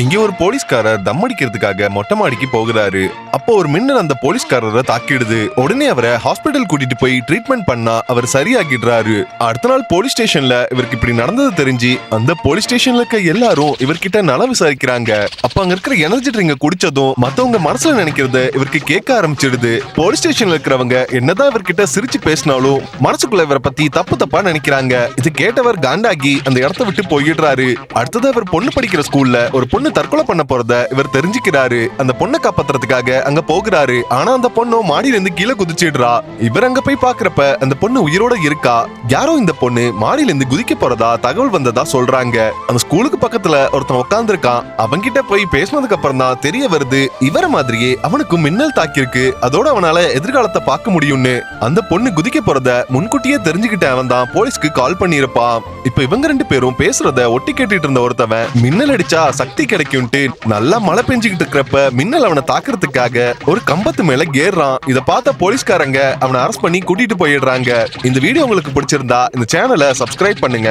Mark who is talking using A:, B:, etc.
A: இங்க ஒரு போலீஸ்காரர் தம் அடிக்கிறதுக்காக மொட்டை மாடிக்கு போகிறாரு. அப்போ ஒரு மின்னல் அந்த போலீஸ்காரரை தாக்கிடுது. உடனே அவரை ஹாஸ்பிட்டல் கூட்டிட்டு போய் ட்ரீட்மெண்ட் பண்ணா அவர் சரியாகிடுறாரு. அடுத்த நாள் போலீஸ் ஸ்டேஷன்ல இவருக்கு இப்படி நடந்தது தெரிஞ்சு அந்த போலீஸ் ஸ்டேஷன்ல இருக்க எல்லாரும் இவர்கிட்ட நல விசாரிக்கிறாங்க. அப்ப அங்க இருக்கிற எனர்ஜி ட்ரிங்க குடிச்சதும் மத்தவங்க மனசுல நினைக்கிறத இவருக்கு கேட்க ஆரம்பிச்சிடுது. போலீஸ் ஸ்டேஷன்ல இருக்கிறவங்க என்னதான் இவர்கிட்ட சிரிச்சு பேசினாலும் மனசுக்குள்ள இவரை பத்தி தப்பு தப்பா நினைக்கிறாங்க. இது கேட்டவர் காண்டாகி அந்த இடத்த விட்டு போயிடுறாரு. அடுத்தது அவர் பொண்ணு படிக்கிற ஸ்கூல்ல ஒரு பொண்ணு தற்கொலை பண்ண போறத இவர் தெரிஞ்சுக்கிறாரு. அந்த பொண்ணை காப்பாத்துறதுக்காக அங்க போகிறாரு. ஆனா அந்த பொண்ணு மாடியில இருந்து கீழே குதிச்சிடுறா. இவர் அங்க போய் பாக்குறப்ப அந்த பொண்ணு உயிரோட இருக்கா? யாரோ இந்த பொண்ணு மாடியில இருந்து குதிக்க போறதா தகவல் வந்ததா சொல்றாங்க. அந்த ஸ்கூலுக்கு பக்கத்துல ஒருத்தன் உட்கார்ந்திருக்கான் அவன்கிட்ட போய் பேசினதுக்கு அப்புறம் தான் தெரிய வருது இவர மாதிரியே அவனுக்கு மின்னல் தாக்கியிருக்கு. அதோட அவனால எதிர்காலத்தை பார்க்க முடியும்னு. அந்த பொண்ணு குதிக்க போறத முன்கூட்டியே தெரிஞ்சுக்கிட்ட அவன் தான் போலீஸ்க்கு கால் பண்ணியிருப்பான். இப்ப இவங்க ரெண்டு பேரும் பேசுறத ஒட்டி கேட்டுட்டு இருந்த ஒருத்தவன் மின்னல் அடிச்சா சக்தி கிடைக்கும்ட்டு நல்லா மழை பெஞ்சுக்கிட்டு இருக்கிறப்ப மின்னல் அவனை தாக்குறதுக்காக ஒரு கம்பத்து மேல ஏறுறான். இதை பார்த்த போலீஸ்காரங்க அவனை அரெஸ்ட் பண்ணி கூட்டிட்டு போயிடுறாங்க. இந்த வீடியோ உங்களுக்கு பிடிச்சிருந்தா இந்த சேனலை சப்ஸ்கிரைப் பண்ணுங்க.